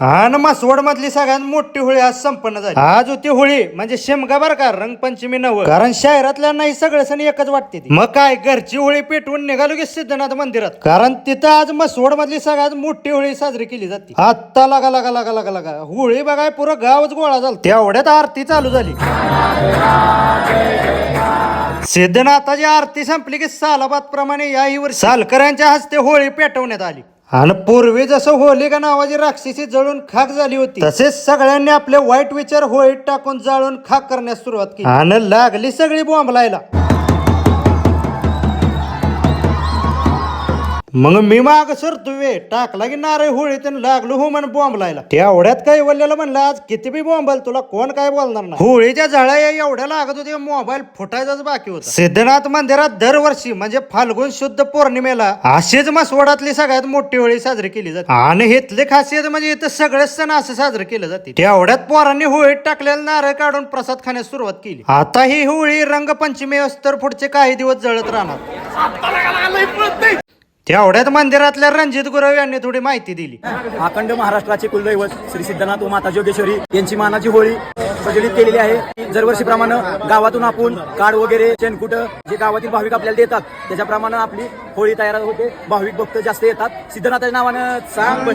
हा ना मासवड मधली सगळ्यात मोठी होळी आज संपन्न झाली. आज होती होळी म्हणजे शेमगा बर का रंगपंचमी नव. कारण शहरातल्या नाही सगळे सण एकच वाटते ती. मग काय घरची होळी पेटवून निघालो की सिद्धनाथ मंदिरात? कारण तिथं आज मसवड मधली सगळ्यात मोठी होळी साजरी केली जाते. आत्ता लागा लागा लागा लागा लागा. होळी बघाय पुरं गावच गोळा झाला तेवढ्यात आरती चालू झाली. सिद्धनाथाची आरती संपली की सालाबाद प्रमाणे याही वर्षी सालकरांच्या हस्ते होळी पेटवण्यात आली. आणि पूर्वी जसं होलिका नावाची राक्षसी जळून खाक झाली होती तसेच सगळ्यांनी आपले वाईट विचार होळीत टाकून जाळून खाक करण्यास सुरुवात केली. आणि लागली सगळी बॉम्ब लायला मग मी माग सरतोय टाकला की नारळ होळीत आणि लागलो हो म्हण बॉम्ब लायला. तेवढ्यात काही बोललेलं म्हणलं आज किती बी बॉम्बल तुला कोण काय बोलणार नाही. होळीच्या झळा एवढ्या लागत होते मोबाईल फुटायचाच बाकी होता. सिद्धनाथ मंदिरात दरवर्षी म्हणजे फाल्गुन शुद्ध पौर्णिमेला अशीच मसवडातली सगळ्यात मोठी होळी साजरी केली जाते. आणि इथली खासियत म्हणजे इथं सगळेच सण असं साजरे केलं जाते. तेवढ्यात पोरांनी होळीत टाकलेला नारळ काढून प्रसाद खाण्यास सुरुवात केली. आता ही होळी रंगपंचमी तर पुढचे काही दिवस जळत राहणार. तेवढ्यात मंदिरातल्या रणजित गुरव यांनी थोडी माहिती दिली. अखंड महाराष्ट्राचे कुलदैवत श्री सिद्धनाथ माता जोगेश्वरी यांची मानाची होळी प्रज्वलित केलेली आहे. दरवर्षीप्रमाणे गावातून आपण काड वगैरे शेणकुट जे गावातील भाविक आपल्याला देतात त्याच्याप्रमाणे आपली होळी तयार होते. भाविक भक्त जास्त येतात. सिद्धनाथाच्या नावानं सांग